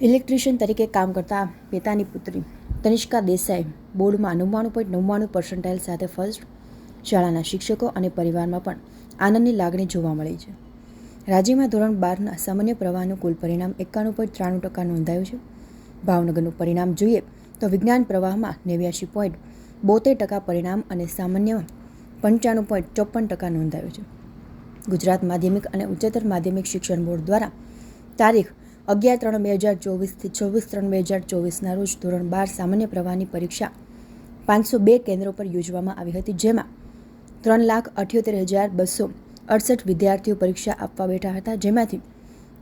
Electrician તરીકે કામ કરતા પિતાની પુત્રી તનિષ્કા દેસાઈ બોર્ડમાં નવ્વાણું પોઈન્ટ નવ્વાણું પર્સન્ટાઇલ સાથે ફર્સ્ટ શાળાના શિક્ષકો અને પરિવારમાં પણ આનંદની લાગણી જોવા મળી છે. રાજ્યમાં ધોરણ બારના સામાન્ય પ્રવાહનું કુલ પરિણામ એકાણું પોઈન્ટ ત્રાણું ટકા નોંધાયું છે. ભાવનગરનું પરિણામ જોઈએ તો વિજ્ઞાન પ્રવાહમાં નેવ્યાશી પોઈન્ટ બોતેર ટકા પરિણામ અને સામાન્યમાં પંચાણું પોઈન્ટ ચોપન ટકા નોંધાયું છે. ગુજરાત માધ્યમિક અને ઉચ્ચતર માધ્યમિક શિક્ષણ બોર્ડ દ્વારા તારીખ અગિયાર ત્રણ બે હજાર ચોવીસથી છવ્વીસ ત્રણ બે હજાર ચોવીસના રોજ ધોરણ બાર સામાન્ય પ્રવાહની પરીક્ષા પાંચસો બે કેન્દ્રો પર યોજવામાં આવી હતી, જેમાં ત્રણ લાખ અઠ્યોતેર હજાર બસો અડસઠ વિદ્યાર્થીઓ પરીક્ષા આપવા બેઠા હતા, જેમાંથી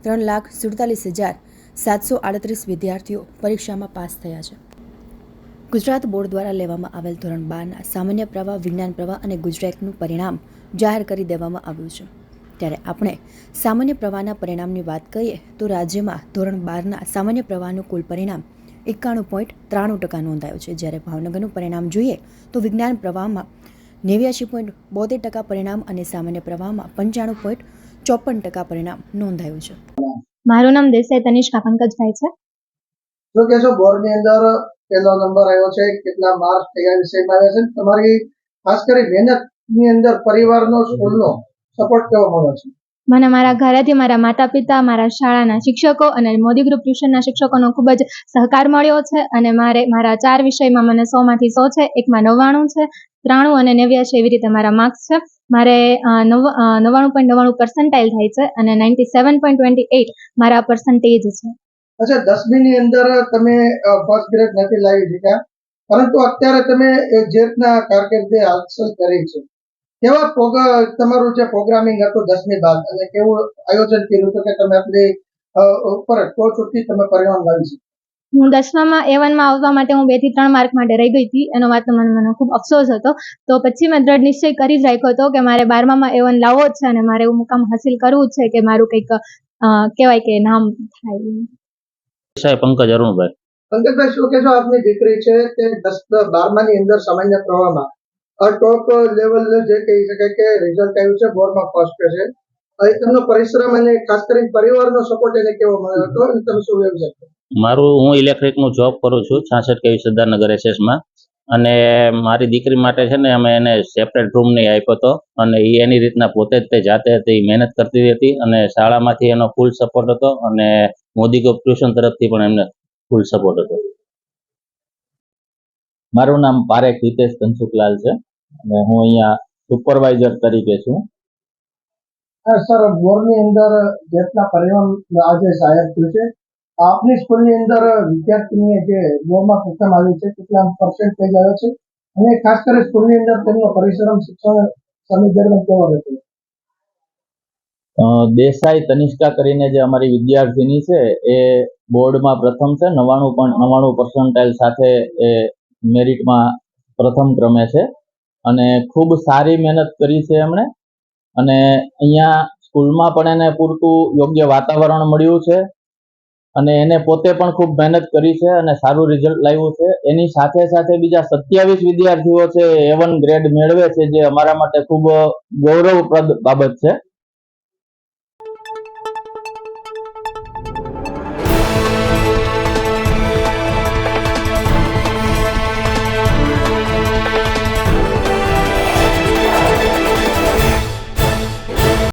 ત્રણ લાખ સુડતાલીસ હજાર સાતસો આડત્રીસ વિદ્યાર્થીઓ પરીક્ષામાં પાસ થયા છે. ગુજરાત બોર્ડ દ્વારા લેવામાં આવેલ ધોરણ બારના સામાન્ય પ્રવાહ, વિજ્ઞાન પ્રવાહ અને ગુજરાતનું પરિણામ જાહેર કરી દેવામાં આવ્યું છે. ત્યારે આપણે સામાન્ય પ્રવાહના પરિણામની વાત કરીએ તો રાજ્યમાં ધોરણ બારના સામાન્ય પ્રવાહનું કુલ પરિણામ એકાણું પોઈન્ટ ત્રાણું ટકા નોંધાયું છે. જ્યારે ભાવનગરનું પરિણામ જોઈએ તો વિજ્ઞાન પ્રવાહમાં નેવ્યાશી પોઈન્ટ બોતેર ટકા પરિણામ અને સામાન્ય પ્રવાહમાં પંચાણું પોઈન્ટ ચોપન ટકા પરિણામ નોંધાયું છે. મારું નામ દેસાઈ તનિષ્કા પંકજભાઈ છે. શું કહેશો બોર્ડની અંદર પહેલો નંબર આવ્યો છે કેટલા માર્ક્સ કયા વિષયમાં આવ્યા છે. તમારી ખાસ કરી મહેનતની અંદર પરિવારનો સ્કૂલનો સપોર્ટ કેવો મળે છે. મને મારા ઘરેથી મારા માતા પિતા મારા શાળાના શિક્ષકો અને મોદી ગ્રુપ ટ્યુશનના શિક્ષકોનો ખૂબ જ સહકાર મળ્યો છે અને મારે મારા ચાર વિષયમાં મને સો માંથી સો છે એકમાં નવ્વાણું છે ત્રાણું અને નેવ્યાશી એવી રીતે મારા માર્ક્સ છે. મારે નવ નવ્વાણું પોઈન્ટ નવ્વાણું પર્સન્ટાઇલ થાય છે અને ninety seven point twenty eight મારા પર્સન્ટેજ છે. અચ્છા દસમીની અંદર તમે ફર્સ્ટ ગ્રેડ નથી લાવી શક્યા. પરંતુ અત્યારે તમે જે રીતના કારકિર્દી હાંસલ કરી છે કેવા તમારું જે પ્રોગ્રામિંગ હતું દસમી બાદ અને કેવું આયોજન કર્યું હતું કે તમે આપણે ઉપર ટોચ સુધી તમે પરિણામ લાવી શકો? હું દસમામાં એ વનમાં આવવા માટે હું બેથી ત્રણ માર્ક માટે રહી ગઈ હતી. એનો વાત મને મને ખૂબ અફસોસ હતો. તો પછી મેં દ્રઢ નિશ્ચય કરી જ રાખ્યો હતો કે મારે બારમામાં એ વન લાવવો જ છે અને મારે એવું મુકામ હાસિલ કરવું જ છે કે મારું કંઈક કહેવાય કે નામ થાય. પંકજ અરુણભાઈ. પંકજભાઈ શું કહેશો? આપની દીકરી છે તે દસ બારમાની અંદર સામાન્ય પ્રવાહમાં ટોપ લેવલ જે કહી શકાય કે રિઝલ્ટ આવ્યું છે બોર્ડમાં ફર્સ્ટ છે તેમનો પરિશ્રમ અને ખાસ કરીને પરિવારનો સપોર્ટ એને કેવો મળ્યો હતો તમે શું વ્યવસાય? મારું, હું ઇલેક્ટ્રિકનું જોબ કરું છું, છાસઠ કેવી સરદારનગર એસએસમાં અને મારી દીકરી માટે છે ને, અમે એને સેપરેટ રૂમ નહીં આપ્યો હતો અને એ એની રીતના પોતે જ તે જાતે હતી મહેનત કરતી હતી. અને શાળામાંથી એનો ફૂલ સપોર્ટ હતો. અને મોદી ગ્રુપ ટ્યુશન તરફથી પણ એમને ફૂલ સપોર્ટ હતો. મારું નામ પારેખ હિતેશ ધનસુખલાલ છે અને હું અહીંયા સુપરવાઇઝર તરીકે છું. સર બોર્ડની અંદર જેટલા પરિણામ આજે જાહેર થયું છે આપની સ્કૂલની અંદર વિદ્યાર્થીની જે બોર્ડમાં પ્રથમ આવ્યું છે કેટલા પર્સન્ટેજ આવ્યો છે અને ખાસ કરી સ્કૂલની અંદર તેમનો પરિશ્રમ શિક્ષણ સમય દરમિયાન કેવો રહેતો દેસાઈ તનિષ્કા કરીને જે અમારી વિદ્યાર્થીની છે એ બોર્ડમાં પ્રથમ છે નવાણું પણ નવાણું પર્સન્ટાઇલ સાથે એ મેરિટમાં પ્રથમ ક્રમે છે. અને ખૂબ સારી મહેનત કરી છે એમણે. અને અહીંયા સ્કૂલમાં પણ એને પૂરતું યોગ્ય વાતાવરણ મળ્યું છે. અને એને પોતે પણ ખૂબ મહેનત કરી છે અને સારું રિઝલ્ટ લાવ્યું છે. એની સાથે સાથે બીજા સત્યાવીસ વિદ્યાર્થીઓ છે એ વન ગ્રેડ મેળવે છે, જે અમારા માટે ખૂબ ગૌરવપ્રદ બાબત છે.